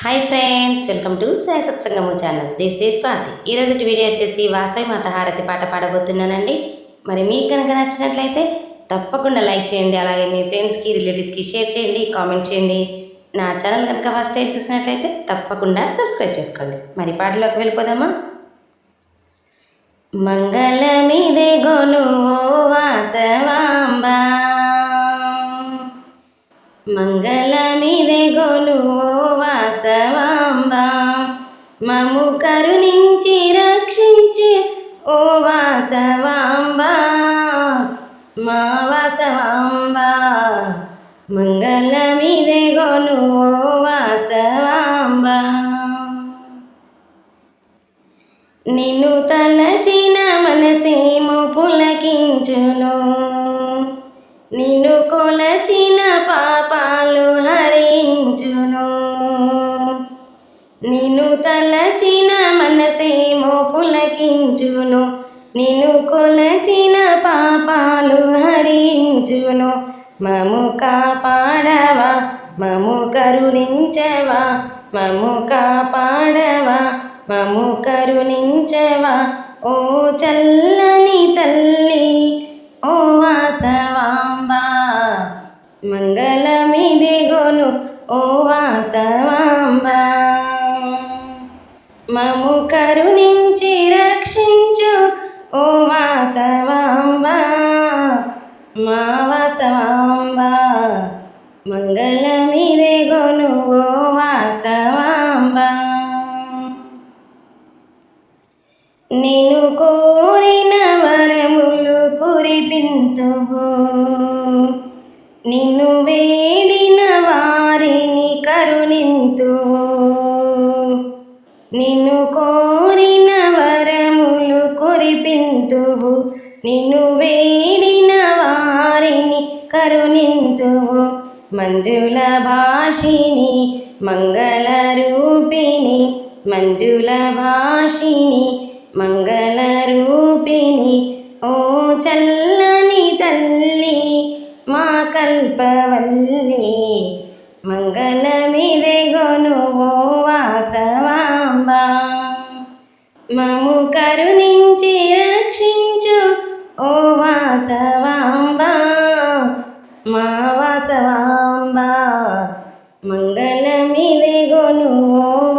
Hi friends welcome to Sai సత్సంగము channel this ఈ స్వాతి ఈరోజు video వచ్చేసి వాసవి మాత హారతి పాట పాడబోతున్నానండి. మరి మీకు కనుక నచ్చినట్లయితే తప్పకుండా లైక్ చేయండి అలాగే మీ ఫ్రెండ్స్కి రిలేటివ్స్కి షేర్ చేయండి కామెంట్ చేయండి. నా ఛానల్ కనుక ఫస్ట్ టైం చూసినట్లయితే తప్పకుండా సబ్స్క్రైబ్ చేసుకోండి. మరి పాటలోకి వెళ్ళిపోదామా? మంగళమిదే గోను మంగళమిదే గోను ఓ వాసవాంబ. మము కరుణించి రక్షించి ఓ వాసవాంబ. మా వాసవాంబ. మంగళమిదే గోను ఓ వాసవాంబ. నిన్ను తలచిన మనసేమో పులకించును. నిన్ను కొలచిన పాపాలు హరించును. నిన్ను తలచిన మనసేమో పులకించును. నిన్ను కొలచిన పాపాలు హరించును. మము కాపాడవా? మము కరుణించవా? మము కాపాడవా? మము కరుణించవా? ఓ చల్లని తల్లి ఓ వాసవాంబ మము కరుణించి రక్షించు ఓ వాసవాంబ మా వాసవాంబ మంగళమిదే గోను ఓ వాసవాంబ నిన్ను కోరిన వరములు కురిపింతువు నిన్ను వేడిన కరుణింతువు నిన్ను కోరిన వరములు కురిపింతువు. నిన్ను వేడిన వారిని కరుణింతువు. మంజుల భాషిని మంగళ రూపిణి మంజుల భాషిని మంగళ రూపిణి. ఓ చల్లని తల్లి మా కల్పవల్లి మంగళమిదే గొను ఓ వాసవాంబ. మము కరుణించి రక్షించు ఓ వాసవాంబ. మా వాసవాంబ మంగళమిదే గొను ఓ